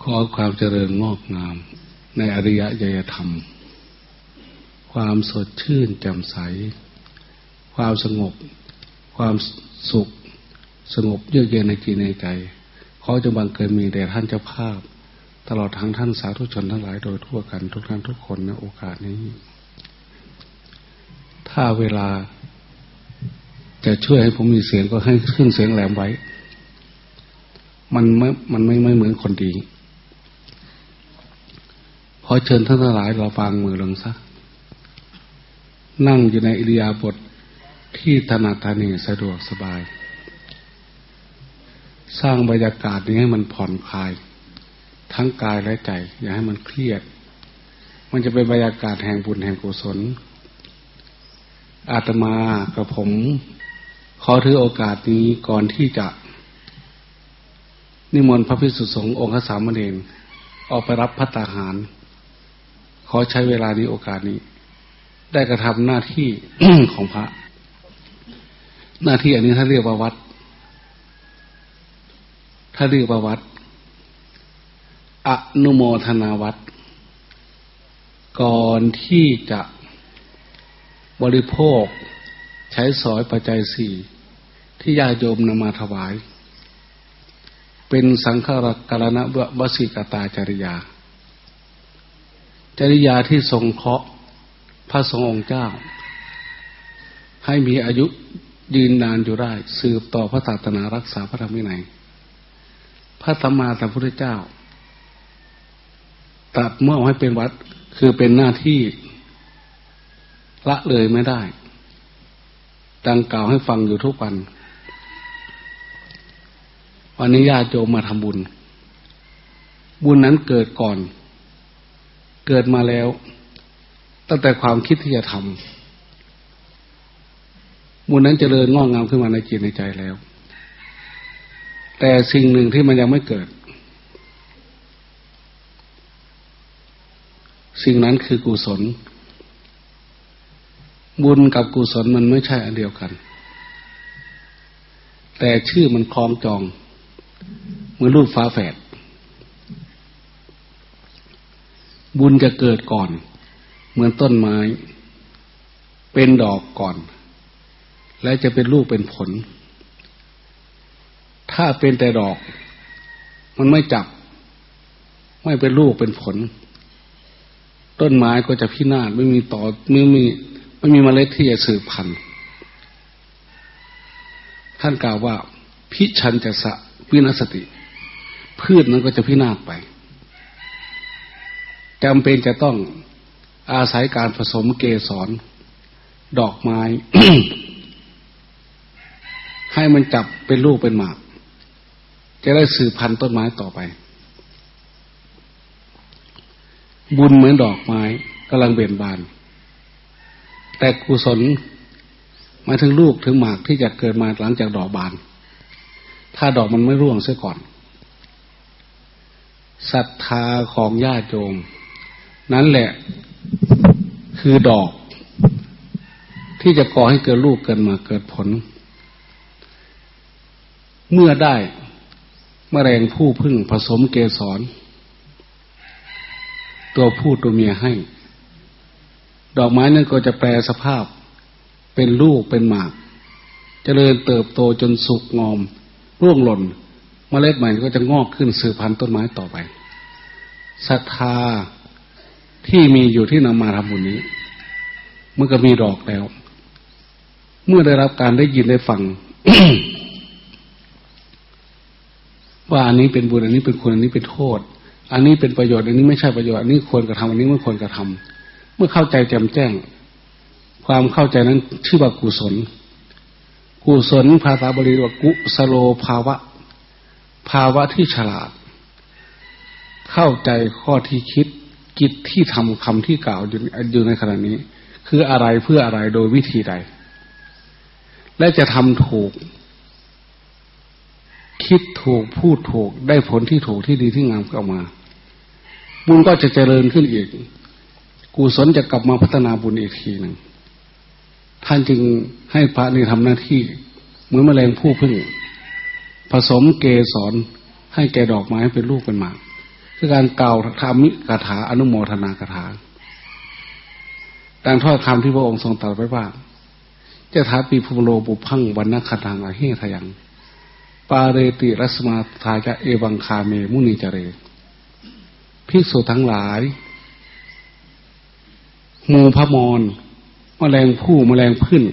ขอความเจริญงอกงาม ในอริยยธรรม ความสดชื่นแจ่มใส ความสงบ ความสุข สงบเยือกเย็นในจิตในใจ ขอจะบังเกิดมีแด่ท่านเจ้าภาพ ตลอดทั้งท่านสาธุชนทั้งหลายโดยทั่วกันทุกท่านทุกคนในโอกาสนี้ ถ้าเวลาจะช่วยให้ผมมีเสียงก็ให้ขึ้นเสียงแหลมไว้ มันไม่ มันไม่ไม่เหมือนคนดี ขอเชิญท่านทั้งหลายเราฟังมือลงซะ นั่งอยู่ในอิริยาบถทที่ถนัดทานีสะดวกสบาย สร้างบรรยากาศนี้ให้มันผ่อนคลาย ทั้งกายและใจ อย่าให้มันเครียด มันจะเป็นบรรยากาศแห่งบุญแห่งกุศล อาตมากับผม ขอถือโอกาสนี้ก่อนที่จะนิมนต์พระพิสุสงฆ์องค์สามเณรออกไปรับพัตตาหาร ขอใช้เวลานี้โอกาสนี้ ได้กระทำหน้าที่ของพระ หน้าที่อันนี้ถ้าเรียกว่าวัด ถ้าเรียกว่าวัดอนุโมทนาวัด ก่อนที่จะบริโภคใช้สอยปัจจัยสี่ที่ญาโยมนำมาถวาย เป็นสังฆรกรณะวสิกตาจริยา จริยาที่ทรงเคราะห์พระสงฆ์องค์เจ้า ให้มีอายุยืนนานอยู่ได้ สืบต่อพระศาสนารักษาพระธรรมวินัยพระธรรมาสัมพุทธเจ้าตัดเมื่อให้เป็นวัดคือเป็นหน้าที่ละเลยไม่ได้ ดังกล่าวให้ฟังอยู่ทุกวัน วันนี้ญาติโยมมาทำบุญ บุญนั้นเกิดก่อน เกิดมาแล้ว ตั้งแต่ความคิดที่จะทำมูลนั้นจเจริญงอกงามขึ้นมาในจิตในใจแล้ว แต่สิ่งหนึ่งที่มันยังไม่เกิด สิ่งนั้นคือกุศล บุญกับกุศลมันไม่ใช่อันเดียวกัน แต่ชื่อมันคล้องจองเหมือนลูกฟ้าแฝด บุญจะเกิดก่อน เหมือนต้นไม้ เป็นดอกก่อน และจะเป็นลูกเป็นผล ถ้าเป็นแต่ดอก มันไม่จับ ไม่เป็นลูกเป็นผล ต้นไม้ก็จะพินาศไม่มีต่อไม่มีไม่มีเมล็ดที่จะสืบพันธุ์ท่านกล่าวว่า พิชันจะสะวินัสติ พืชนั้นก็จะพินาศไป จำเป็นจะต้องอาศัยการผสมเกสรดอกไม้ ให้มันจับเป็นลูกเป็นหมาก จะได้สืบพันธุ์ต้นไม้ต่อไป บุญเหมือนดอกไม้กำลังเบ่นบาน แต่กุศลมาถึงลูกถึงหมากที่จะเกิดมาหลังจากดอกบาน ถ้าดอกมันไม่ร่วงเสียก่อนศรัทธาของญาติโยม นั่นแหละ คือดอก ที่จะก่อให้เกิดลูกเกิดมาเกิดผล เมื่อได้มแมลงผู้พึ่งผสมเกสร ตัวผู้ตัวเมียให้ ดอกไม้นั้นก็จะแปลสภาพ เป็นลูกเป็นหมากจเจริญเติบโตจนสุกงอม ร่วงหล่นมเมล็ดใหม่ก็จะงอกขึ้นสืบพันธุ์ต้นไม้ต่อไปศรัทธา ที่มีอยู่ที่นำมาทำบุญนี้ มันก็มีดอกแล้ว เมื่อได้รับการได้ยินได้ฟังว่าอันนี้เป็นบุญอันนี้เป็นคุณอันนี้เป็นโทษ อันนี้เป็นประโยชน์อันนี้ไม่ใช่ประโยชน์อันนี้ควรกระทำอันนี้ไม่ควรกระทำเมื่อเข้าใจแจ่มแจ้ง ความเข้าใจนั้นชื่อว่ากุศล กุศลภาษาบาลีว่ากุสโลภาวะ ภาวะที่ฉลาด เข้าใจข้อที่คิด กิจที่ทำคำที่กล่าวอยู่ในขณะนี้ คืออะไรเพื่ออะไรโดยวิธีใด และจะทำถูก คิดถูกพูดถูกได้ผลที่ถูกที่ดีที่งามออกมา บุญก็จะเจริญขึ้นอีก กุศลจะกลับมาพัฒนาบุญอีกทีหนึ่งท่านจึงให้พระนี่ทำหน้าที่ เหมือนแมลงผู้พึ่ง ผสมเกสรให้แก่ดอกไม้เป็นลูกเป็นหมาก คือการกล่าวธรรมิกถาอนุโมทนากถาดังถ้อยคำที่พระองค์ทรงตรัสไว้ว่าจ้าท้าปีภูโลบุพังวันนคตังอาเฮทยัง ปาเรติรัสมาทายะเอวังคาเมมุนีจเรภิกษุทั้งหลายมูพระมรมแมลงผู้มแมลงพึ่น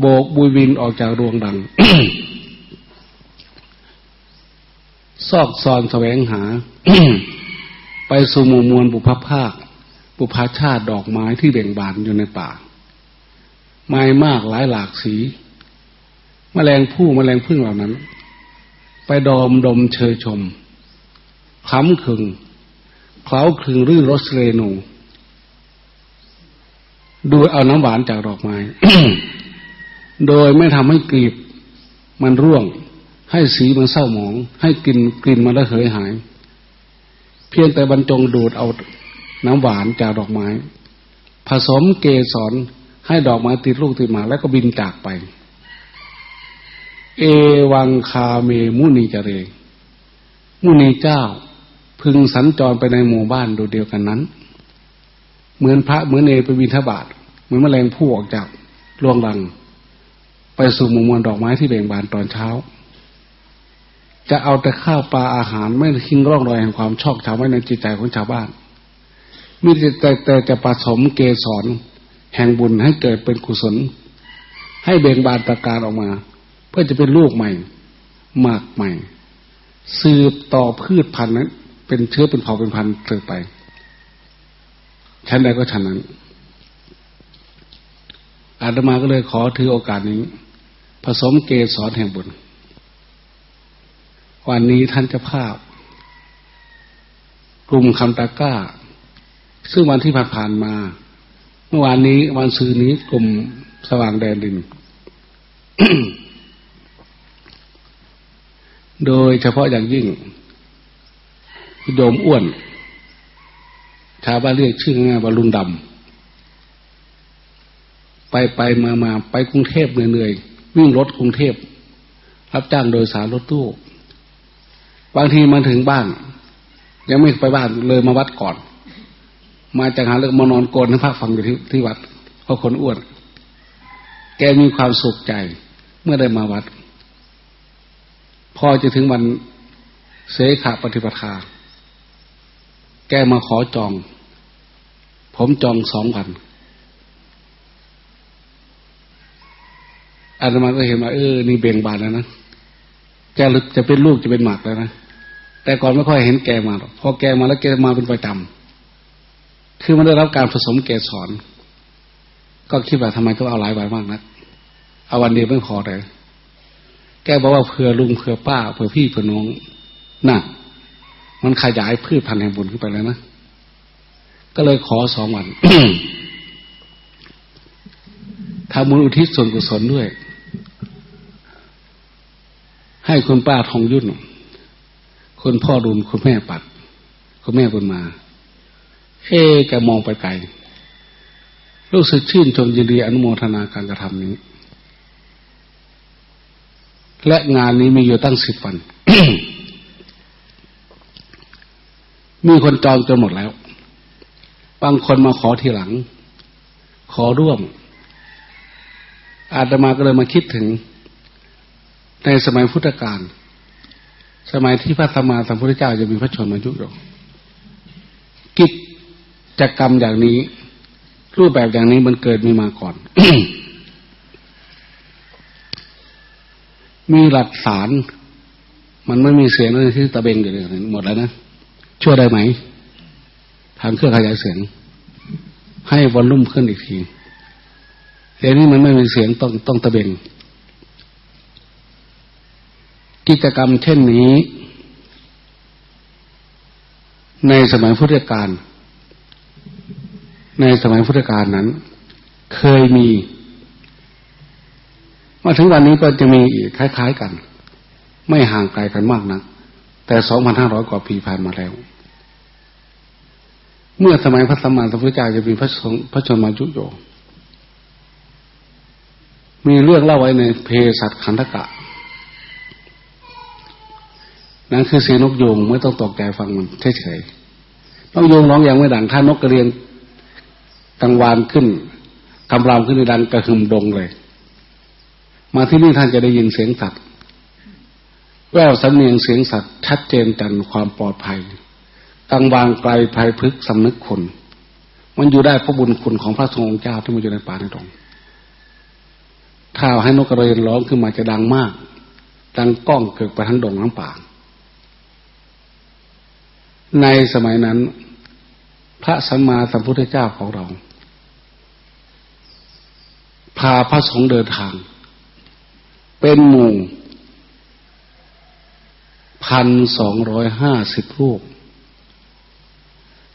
โบกบุยวินออกจากดวงดัง ซอกซอนแสวงหา ไปสู่หมู่มวลบุพภาค บุพชาติดอกไม้ที่เบ่งบานอยู่ในป่า ไม้มากหลายหลากสีแมลงผู้มแมลงพึ่งเหล่านั้น ไปดอมดมเชยชมคล้ำคึงเคล้าคลึงรื่นรสเรนู ดูเอาน้ำหวานจากดอกไม้ โดยไม่ทำให้กลีบ มันร่วง ให้สีมันเศร้าหมอง ให้กลิ่นกลิ่นมันระเหยหาย เพียงแต่บรรจงดูดเอาน้ำหวานจากดอกไม้ ผสมเกสรให้ดอกไม้ติดลูกติดหมากแล้วก็บินจากไป เอวังคาเมมุนีจเร มุนีเจ้า พึงสัญจรไปในหมู่บ้านดูเดียวกันนั้น เหมือนพระเหมือนเอไปบินทบาทเหมือนแมลงผู้ออกจากรวงรัง ไปสู่หมู่มวลดอกไม้ที่เบ่งบานตอนเช้า จะเอาแต่ข้าวปลาอาหารไม่ทิ้งร่องรอยแห่งความชอบชาวไว้ในจิตใจของชาวบ้านมีแต่แต่จะผสมเกสรแห่งบุญให้เกิดเป็นกุศล ให้เบ่งบานตะการออกมา เพื่อจะเป็นลูกใหม่มากใหม่ สืบต่อพืชพันธุ์นั้น เป็นเชื้อเป็นเผ่าเป็นพันธุ์เติบไปชั้นใดก็ชั้นนั้น อาตมาก็เลยขอถือโอกาสนี้ ผสมเกสรแห่งบุญ วันนี้ท่านจะภาพ กลุ่มคำตะก้า ซึ่งวันที่ผ่านมา เมื่อวานนี้วันซืนนี้กลุ่มสว่างแดนดิน โดยเฉพาะอย่างยิ่งโยมอ้วนชาวบ้านเรียกชื่อง่ายว่าลุงดำไปไปมามาไปกรุงเทพเหนื่อยๆวิ่งรถกรุงเทพรับจ้างโดยสารรถตู้ บางทีมาถึงบ้าน ยังไม่ไปบ้านเลยมาวัดก่อน มาจากหาเรื่อมานอนโกนให้พระฟังอยู่ที่ที่วัดเพราะคนอ้วน แกมีความสุขใจ เมื่อได้มาวัด พอจะถึงวันเสขาปฏิปทา แกมาขอจอง ผมจองสองวันอาตมาก็เห็นว่าเออ นี่เบ่งบานแล้วนะ แกจะเป็นลูกจะเป็นหมากแล้วนะ แต่ก่อนไม่ค่อยเห็นแกมาหรอกพอแกมาแล้วแกมาเป็นประจำคือมันได้รับการผสมแกสอนก็คิดว่าทำไมต้องเอาหลายวันมากนะเอาวันเดียวไม่พอเลย แกบอกว่าเผื่อลุงเผื่อป้าเผื่อพี่เผื่อน้องน่ะ มันขยายพืชพันธุ์แห่งบุญขึ้นไปแล้วนะ ก็เลยขอสองวันทำบุญอุทิศส่วนกุศลด้วย ให้คุณป้าทองยุ่น คุณพ่อดุลคุณแม่ปัด คุณแม่บุญมา เอ๊แกมองไปไกล รู้สึกชื่นชมยินดีอนุโมทนาการกระทำนี้ และงานนี้มีอยู่ตั้งสิบวัน มีคนจองจนหมดแล้ว บางคนมาขอทีหลัง ขอร่วม อาตมาก็เลยมาคิดถึง ในสมัยพุทธกาล สมัยที่พระธรรมาสัมพุทธเจ้าจะมีพระชนมายุอยู่กิจกรรมอย่างนี้ รูปแบบอย่างนี้มันเกิดมีมาก่อน มีหลักฐาน มันไม่มีเสียงเลยที่ตะเบงอยู่เลยหมดแล้วนะช่วยได้ไหมทำเครื่องขยายเสียง ให้วอลลุ่มขึ้นอีกทีเดี๋ยวนี้มันไม่มีเสียงต้องต้องตะเบง กิจกรรมเช่นนี้ ในสมัยพุทธกาลในสมัยพุทธกาลนั้น เคยมี มาถึงวันนี้ก็จะมีอีกคล้าย ๆกัน ไม่ห่างไกลกันมากนะัก แต่สองพันห้าร้อยกว่าปีผ่านมาแล้ว เมื่อสมัยพระสัมมาสัมพุทธเจ้าจะมีพระชนพระชนมายุโยมีเรื่องเล่าไว้ในเพสัตขันธกะ นั่นคือเสียงนกยูงไม่ต้องตกใจฟังมันเฉยๆนกยูงร้องอย่างไม่ดังถ้านกกระเรียนกังวานขึ้นกำรามขึ้นในดังกระหึ่มดงเลย มาที่นี่ท่านจะได้ยินเสียงสัตว์แววสำเนียงเสียงสัตว์ชัดเจนจันความปลอดภัยกังวางไกลภัยพฤกสำนึกคุณมันอยู่ได้เพราะบุญคุณของพระสงฆ์เจ้าที่มาอยู่ในป่าในตรงถ้าให้นกกระเรียนร้องขึ้นมาจะดังมาก ดังก้องเกิดไปทั้งดงทั้งป่า ในสมัยนั้น พระสัมมาสัมพุทธเจ้าของเรา พาพระสงฆ์เดินทาง เป็นหมู่พันสองร้อยห้าสิบรูป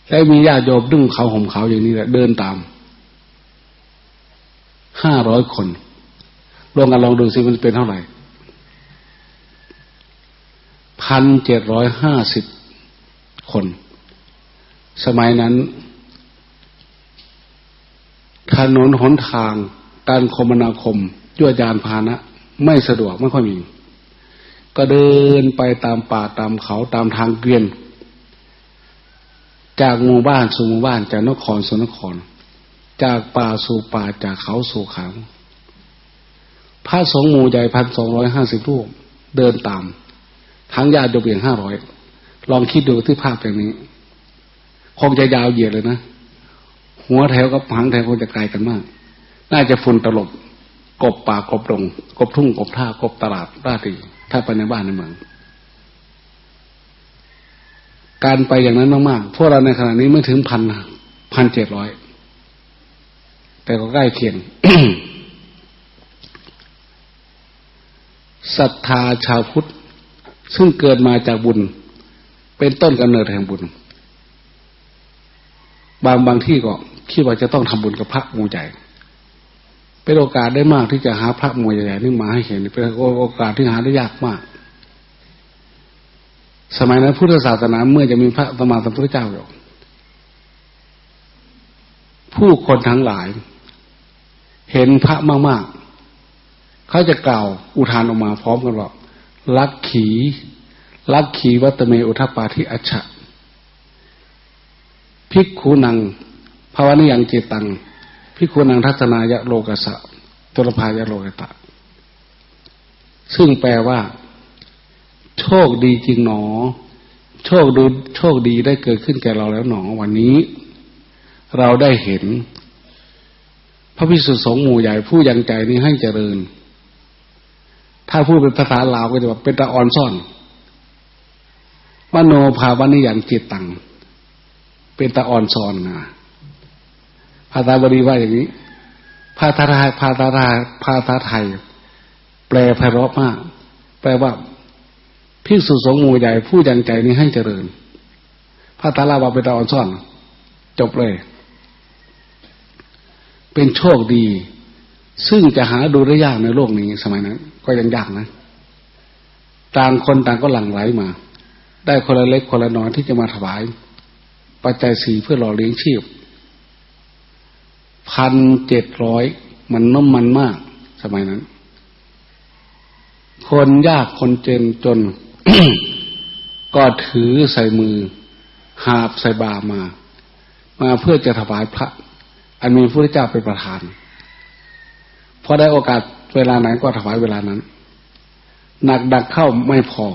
แล้มีญาติโยมดึงเขาห่มเขาอย่างนี้แหละเดินตามห้าร้อยคนรวมกันลองดูสิมันเป็นเท่าไหร่พันเจ็ดร้อยห้าสิบ คน สมัยนั้น ถนนหนทาง การคมนาคมยวดยานพาหนะ ไม่สะดวกไม่ค่อยมี ก็เดินไปตามป่าตามเขาตามทางเกวียน จากหมู่บ้านสู่หมู่บ้านจากนครสู่นคร จากป่าสู่ป่าจากเขาสู่เขาพระสงฆ์หมู่ใหญ่พันสองร้อยห้าสิบรูปเดินตาม ทั้งญาติโยมเพียงห้าร้อย ลองคิดดูที่ภาพอย่างนี้ คงจะยาวเหยียดเลยนะ หัวแถวกับหางแถวคงจะไกลกันมาก น่าจะฝุ่นตลบ กบป่ากบดงกบทุ่งกบท่ากบตลาดราตรีถ้าไปในบ้านในเมือง การไปอย่างนั้นมากๆพวกเราในขณะนี้ไม่ถึงพันพันเจ็ดร้อยแต่ก็ใกล้เคียงศรัทธาชาวพุทธ ซึ่งเกิดมาจากบุญ เป็นต้นกำเนิดแห่งบุญ บางบางที่ก็คิดว่าจะต้องทำบุญกับพระมูใหญ่เป็นโอกาสได้มากที่จะหาพระมูใหญ่ๆนี่มาให้เห็นเป็นโอกาสที่หาได้ยากมาก สมัยนั้นพุทธศาสนาเมื่อจะมีพระสมมาสัมพุทธเจ้าอยู่ผู้คนทั้งหลาย เห็นพระมากๆ เขาจะกล่าวอุทานออกมาพร้อมกันว่าลักขี ลักขีวัตเมอุทปาทิอัชะพิกขุนังภาวนิยังเจตังพิกขุนังทัศนายะโลกสะตุลภายะโลกตะ ซึ่งแปลว่า โชคดีจริงหนอ โชคดูโชคดีได้เกิดขึ้นแก่เราแล้วหนอวันนี้ เราได้เห็น พระพิสุสงฆ์หมู่ใหญ่ผู้ยังใจนี้ให้เจริญ ถ้าพูดเป็นภาษาลาวก็จะว่าเป็นตะออนซ่อน มโนภาวนิยังจิตตัง เป็นตะออนซอนนะภาษาบาลีว่าอย่างนี้ ภาษาไทยภาษาไทยภาษาไทย แปลไพเราะมาก แปลว่าพิสุสงมูใหญ่ผู้ยังใจนี้ให้เจริญพระตาลาวาไปตาอ่อนซ่อน จบเลย เป็นโชคดี ซึ่งจะหาดูได้ยากในโลกนี้สมัยนั้น ก็ยังยากนะ ต่างคนต่างก็หลั่งไหลมา ได้คนละเล็กคนละน้อยที่จะมาถวาย ปัจจัยสี่เพื่อหล่อเลี้ยงชีพพันเจ็ดร้อยมันน้ำมันมาก สมัยนั้น คนยากคนเจนจน ก็ถือใส่มือ หาบใส่บามา มาเพื่อจะถวายพระ อันมีพระเจ้าเป็นประธานพอได้โอกาสเวลาไหนก็ถวายเวลานั้น หนักดักเข้าไม่พอ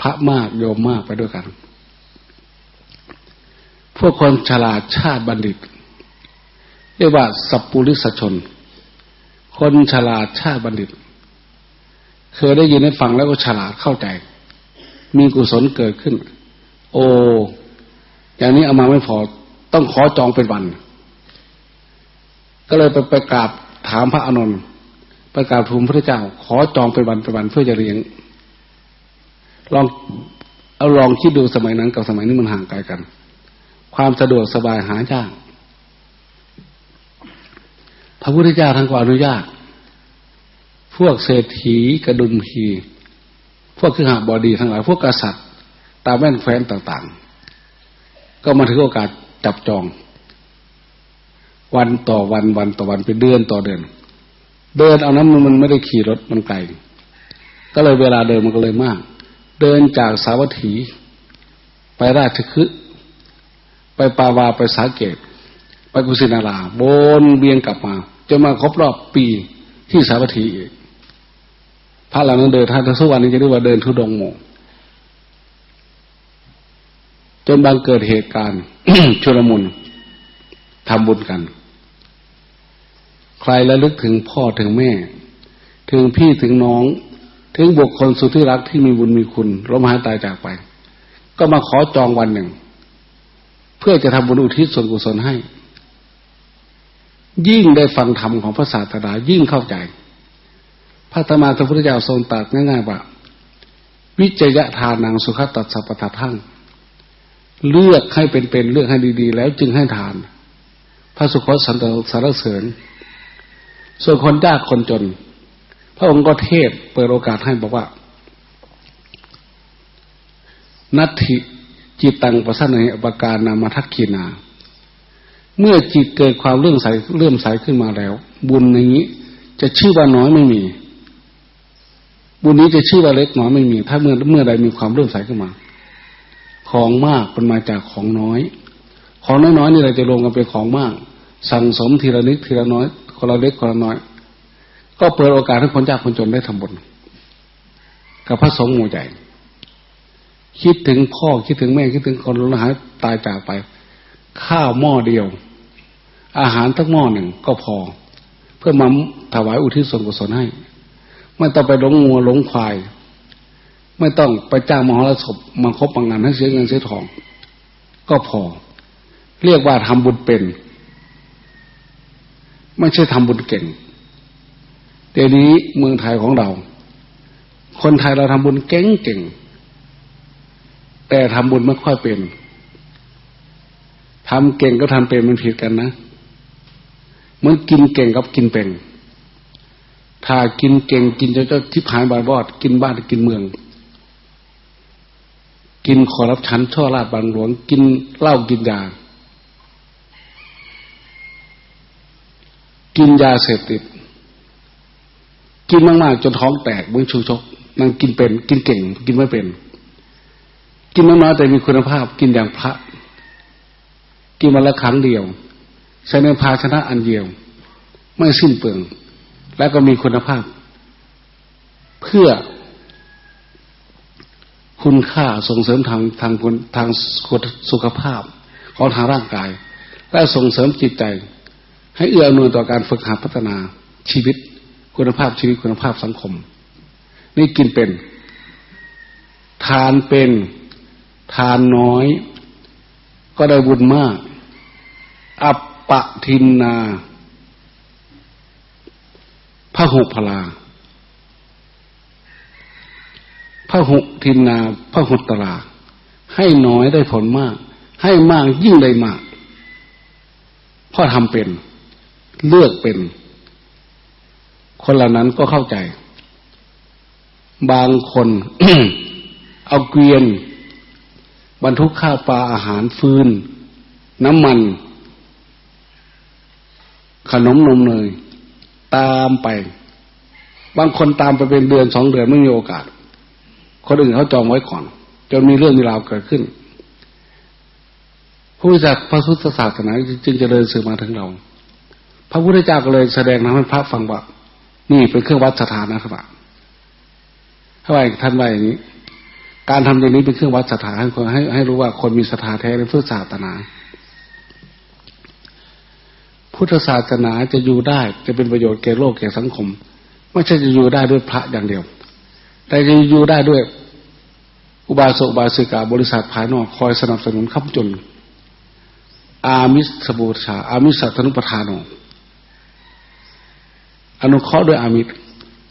พระมากโยมมากไปด้วยกัน พวกคนฉลาดชาติบัณฑิต เรียกว่าสัพปุริสชน คนฉลาดชาติบัณฑิต เคยได้ยินได้ฟังแล้วก็ฉลาดเข้าใจ มีกุศลเกิดขึ้น โอ้อย่างนี้เอามาไม่พอ ต้องขอจองเป็นวัน ก็เลยไปไปกราบถามพระอานนท์ไปกราบทูลพระเจ้า ขอจองเป็นวันเป็นวันเพื่อจะเลี้ยง ลองเอาลองคิดดูสมัยนั้นกับสมัยนี้มันห่างไกลกัน ความสะดวกสบายหายากพระพุทธเจ้าท่านก็อนุญาต พวกเศรษฐีกระดุมพีพวกคือหาบอดีทั้งหลาย พวกกษัตริย์ ตาแว่นแฟนต่าง ๆ ก็มาถือโอกาสจับจอง วันต่อวันวันต่อวันเป็นเดือนต่อเดือน เดินเอานั้นมันไม่ได้ขี่รถมันไกล ก็เลยเวลาเดินมันก็เลยมาก เดินจากสาวัตถี ไปราชคฤห์ไปปาวาไปสาเกต ไปกุสินาราบนเบียงกลับมาจนมาครบรอบปีที่สาวัตถีอีกพระเหล่านั้นเดินท่านทุกวันนี้จะเรียกว่าเดินทุดงโมจนบางเกิดเหตุการณ์ชุลมุนทำบุญกัน ใครระลึกถึงพ่อถึงแม่ ถึงพี่ถึงน้อง ถึงบุคคลสุดที่รักที่มีบุญมีคุณล้มหายตายจากไป ก็มาขอจองวันหนึ่ง เพื่อจะทำบุญอุทิศส่วนกุศลให้ ยิ่งได้ฟังธรรมของพระศาสดายิ่งเข้าใจ พระธรรมาสัพพุทธเจ้าทรงตรัสง่ายๆว่าวิจยะทานังสุขตัสสะปะทะทั้งเลือกให้เป็นๆเลือกให้ดีๆ แล้วจึงให้ทาน พระสุคตสันตสารเสริญ ส่วนคนยากคนจน พระองค์ก็เทศเปิดโอกาสให้บอกว่า นัตถิจิตตังประสานอปการนามาทักขีนา เมื่อจิตเกิดความเลื่อมใสเลื่อมใสขึ้นมาแล้ว บุญนี้ จะชื่อว่าน้อยไม่มี บุญนี้จะชื่อว่าเล็กน้อยไม่มี ถ้าเมื่อเมื่อใดมีความเลื่อมใสขึ้นมา ของมากมันมาจากของน้อย ของน้อยๆนี่เราจะรวมกันเป็นของมาก สั่งสมทีละนิดทีละน้อยคนละเล็กคนละน้อย ก็เปิดโอกาสให้คนยากคนจนได้ทำบุญกับพระสงฆ์หมู่ใหญ่คิดถึงพ่อคิดถึงแม่คิดถึงคนหายตายจากไป ข้าวหม้อเดียว อาหารทั้งหม้อหนึ่งก็พอ เพื่อมาถวายอุทิศส่วนกุศลให้ ไม่ต้องไปหลงงัวหลงควาย ไม่ต้องไปจ้างมหรสพมาคบปังงานให้เสียเงินเสียทอง ก็พอ เรียกว่าทำบุญเป็น ไม่ใช่ทำบุญเก่ง เดี๋ยวนี้เมืองไทยของเรา คนไทยเราทำบุญเก่งเก่ง แต่ทำบุญไม่ค่อยเป็นทำเก่งก็ทำเป็นมันผิดกันนะเหมือนกินเก่งกับกินเป็น ถ้ากินเก่งกินจะจะทิพหายบายบอด กินบ้านกินเมือง กินขอรับชั้นช่อราดบังหลวง กินเหล้ากินยา กินยาเสพติด กินมากๆ จนท้องแตกมือชูชกนั่งกินเป็น กินเก่ง กินไม่เป็น กินน้อยๆแต่มีคุณภาพ กินอย่างพระ กินวันละครั้งเดียว ใช้ในภาชนะอันเดียว ไม่สิ้นเปลือง และก็มีคุณภาพ เพื่อคุณค่าส่งเสริมทางทางทางสุขภาพของทางร่างกาย และส่งเสริมจิตใจ ให้เอื้ออำนวยต่อการฝึกหัดพัฒนาชีวิต คุณภาพชีวิตคุณภาพสังคม นี่กินเป็น ทานเป็น ทานน้อย ก็ได้บุญมาก อัปปะทินนาพระหุพลาพระหุทินนาพระหุตรา ให้น้อยได้ผลมาก ให้มากยิ่งได้มากพ่อทำเป็น เลือกเป็น คนเหล่านั้นก็เข้าใจ บางคนเอาเกวียน บรรทุกข้าวปลาอาหารฟืน น้ำมัน ขนมนมเนยตามไป บางคนตามไปเป็นเดือนสองเดือนไม่มีโอกาส คนอื่นเขาจองไว้ก่อน จนมีเรื่องมีราวเกิดขึ้น ผู้จักพระพุทธศาสนาจึงจะเดินสื่อมาถึงเรา พระพุทธเจ้าก็เลยแสดงทำให้พระฟังว่า นี่เป็นเครื่องวัดสถานะครับถ้าว่าท่านว่าอย่างนี้ การทำอย่างนี้เป็นเครื่องวัดสถาให้คนให้ให้รู้ว่าคนมีศรัทธาแท้ในพุทธศาสนา พุทธศาสนาจะอยู่ได้ จะเป็นประโยชน์แก่โลกแก่สังคม ไม่ใช่จะอยู่ได้ด้วยพระอย่างเดียว แต่จะอยู่ได้ด้วย อุบาสกบาสิกาบริษัทภายนอกคอยสนับสนุนค้ำจุนอามิสบูชาอามิสัตนุปทานอ อนุเคราะห์ด้วยอามิตร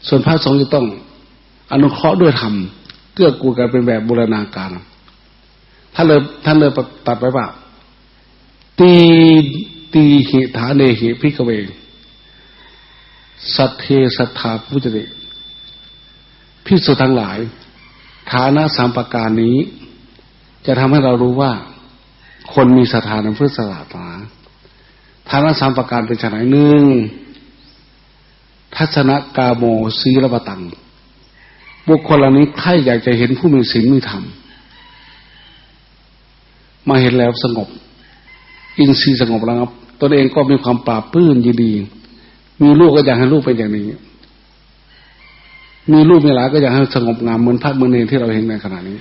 ส่วนพระสงฆ์จะต้อง อนุเคราะห์ด้วยธรรมเกื้อกูลกันเป็นแบบบูรณาการท่านเลยท่านเลยตัดไปว่าตีตีเหิฐานเนหิพิกเวงสัทเทสัทธาพุจริพิสุทั้งหลาย ฐานะสามประการนี้ จะทำให้เรารู้ว่า คนมีสถานะเพื่อสละตาฐานะสามประการเป็นไนหนึ่ง ทัศนกาโมศีรบตัง บุคคลเหล่านี้ใครอยากจะเห็นผู้มีศีลมีธรรม มาเห็นแล้วสงบ อินทรีย์สงบแล้วครับตนเองก็มีความปราบปื้นยินดี มีลูกก็อยากให้ลูกเป็นอย่างนี้ มีลูกมีหลานก็อยากให้สงบงามเหมือนพระเมืองเนที่เราเห็นในขณะนี้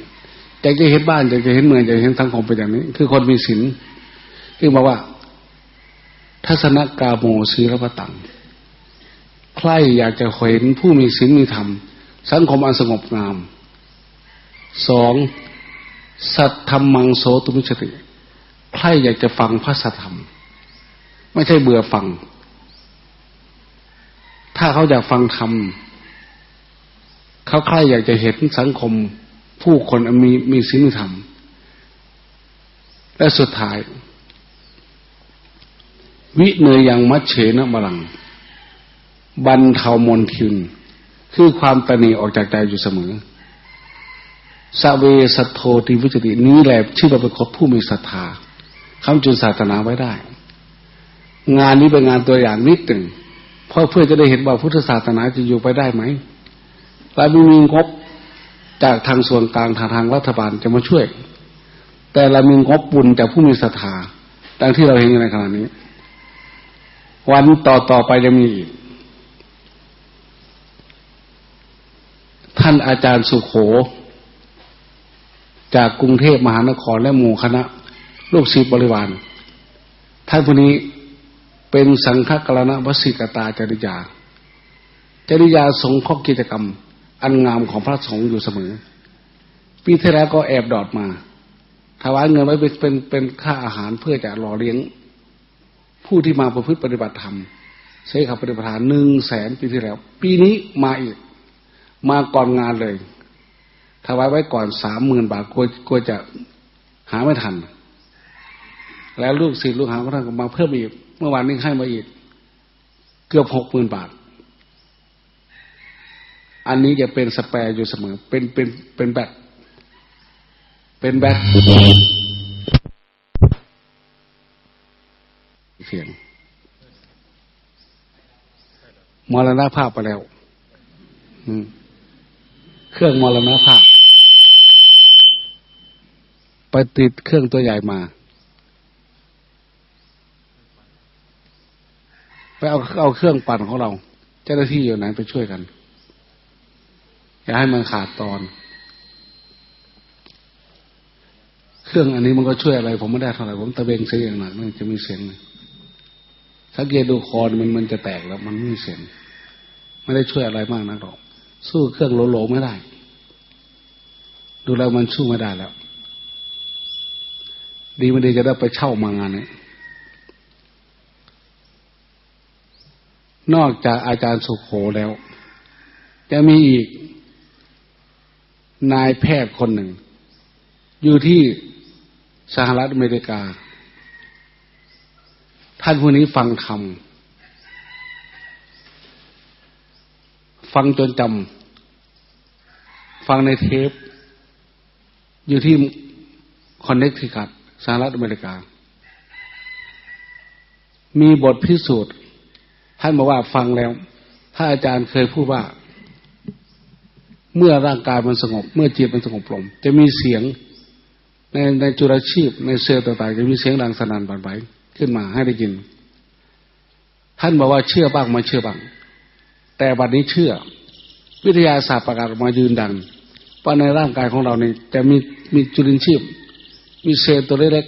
อยากจะเห็นบ้านอยากจะเห็นเมืองอยากจะเห็นสังคมเป็นอย่างนี้ คือคนมีศีลที่บอกว่า ทัศนกาโมศีรพตัง ใครอยากจะเห็นผู้มีศีลมีธรรม สังคมอันสงบงามสองสัตธรรมังโสตุมิชติใครอยากจะฟังพระสัทธรรม ไม่ใช่เบื่อฟัง ถ้าเขาอยากฟังธรรมเขาใครอยากจะเห็นสังคมผู้คนมีมีศีลมีธรรม และสุดท้าย วิเนยังมัชเฉนมลัง บรรเทามนทิน คือความตนีออกจากใจอยู่เสมอสเวสโทติวิจตินี้แหละชื่อเราเป็นคนผู้มีศรัทธาคำจุนศาสนาไว้ได้ งานนี้เป็นงานตัวอย่างนิดหนึ่งเพราะเพื่อจะได้เห็นว่าพุทธศาสนาจะอยู่ไปได้ไหมเราไม่มีงบจากทางส่วนกลางทางทางรัฐบาลจะมาช่วย แต่เรามีงบบุญจากผู้มีศรัทธาดังที่เราเห็นในขณะนี้ วันต่อต่อไปจะมีอีก ท่านอาจารย์สุขโข จากกรุงเทพมหานครและหมู่คณะลูกศิษย์บริวารท่านผู้นี้เป็นสังฆกรณวสิกตาจริยา จริยาสงฆ์กิจกรรม อันงามของพระสงฆ์อยู่เสมอ ปีที่แล้วก็แอบดอดมาถวายเงินไว้เป็นเป็นเป็นค่าอาหารเพื่อจะหล่อเลี้ยง ผู้ที่มาประพฤติปฏิบัติธรรมใช้ขับปฏิบัติธรรมหนึ่งแสนปีที่แล้ว ปีนี้มาอีก มาก่อนงานเลยถวายไว้ก่อนสามหมื่นบาทกลัวกลัวจะหาไม่ทัน แล้วลูกศิษย์ลูกหาพระท่านก็มาเพิ่มอีก เมื่อวานนี้ให้มาอีก เกือบหกหมื่นบาท อันนี้จะเป็นสแปรอยู่เสมอ เป็นเป็นเป็นแบตเป็นแบตเสียงมรณภาพไปแล้ว อืม เครื่องมรณภาพไปติดเครื่องตัวใหญ่มา ไปเอาเอาเครื่องปั่นของเรา เจ้าหน้าที่อยู่ไหนไปช่วยกัน อย่าให้มันขาดตอน เครื่องอันนี้มันก็ช่วยอะไร ผมไม่ได้เท่าไหร่ผมตะเบงเสียงหนักมันจะมีเสียงสังเกตดูคอนมันมันจะแตกแล้ว มันไม่มีเสียงไม่ได้ช่วยอะไรมากนักหรอก สู้เครื่องโลโลไม่ได้ ดูแล้วมันสู้ไม่ได้แล้ว ดีไม่ดีจะได้ไปเช่ามางานนี้นอกจากอาจารย์สุขโขแล้ว จะมีอีก นายแพทย์คนหนึ่ง อยู่ที่สหรัฐอเมริกา ท่านผู้นี้ฟังธรรม ฟังจนจำฟังในเทป อยู่ที่คอนเนคทิคัตสหรัฐอเมริกา มีบทพิสูจน์ท่านบอกว่าฟังแล้วถ้าอาจารย์เคยพูดว่า เมื่อร่างกายมันสงบ เมื่อจิตมันสงบลงจะมีเสียงในในจุลชีพ ในเซลล์ต่างๆจะมีเสียงดังสนั่นบันไหวขึ้นมาให้ได้ยิน ท่านบอกว่าเชื่อบ้างไม่เชื่อบ้าง แต่บัดนี้เชื่อ วิทยาศาสตร์ประกาศมายืนดังว่าในร่างกายของเราเนี่ยจะมีมีจุลินทรีย์มีเซลล์ตัวเล็ก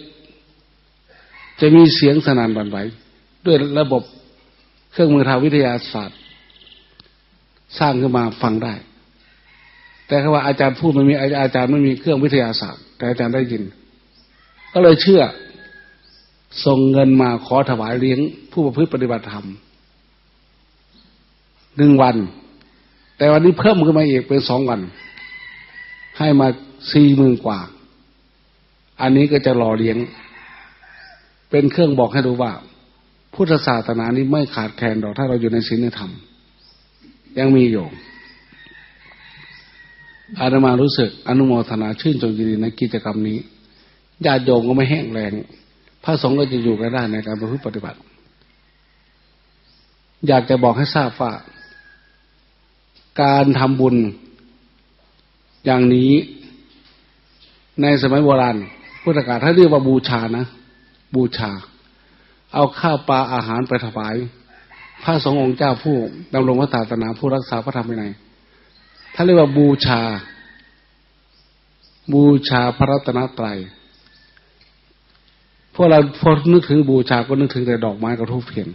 ๆจะมีเสียงสนานบันไหวด้วยระบบเครื่องมือทางวิทยาศาสตร์ สร้างขึ้นมาฟังได้ แต่คำว่าอาจารย์พูดไม่มีอาจารย์ไม่มีเครื่องวิทยาศาสตร์ แต่อาจารย์ได้ยิน ก็เลยเชื่อส่งเงินมาขอถวายเลี้ยงผู้ประพฤติปฏิบัติธรรม หนึ่งวัน แต่วันนี้เพิ่มขึ้นมาอีกเป็นสองวัน ให้มาสี่หมื่นกว่า อันนี้ก็จะรอเลี้ยง เป็นเครื่องบอกให้รู้ว่า พุทธศาสนานี้ไม่ขาดแคลนดอกถ้าเราอยู่ในศีลธรรม ยังมีอยู่อาตมารู้สึกอนุโมทนาชื่นชมยินดีในกิจกรรมนี้ญาติโยมก็ไม่แห้งแรง พระสงฆ์ก็จะอยู่กันได้ในการประพฤติปฏิบัติ อยากจะบอกให้ทราบว่า การทำบุญอย่างนี้ในสมัยโบราณพุทธกาลถ้าเรียกว่าบูชานะ บูชา เอาข้าวปลาอาหารไปถวาย พระสงฆ์องค์เจ้าผู้ดำรงพระศาสนาผู้รักษาพระธรรมวินัยถ้าเรียกว่าบูชา บูชาพระรัตนตรัยพวกเราพอนึกถึงบูชาก็นึกถึงแต่ดอกไม้กระทู้เพียง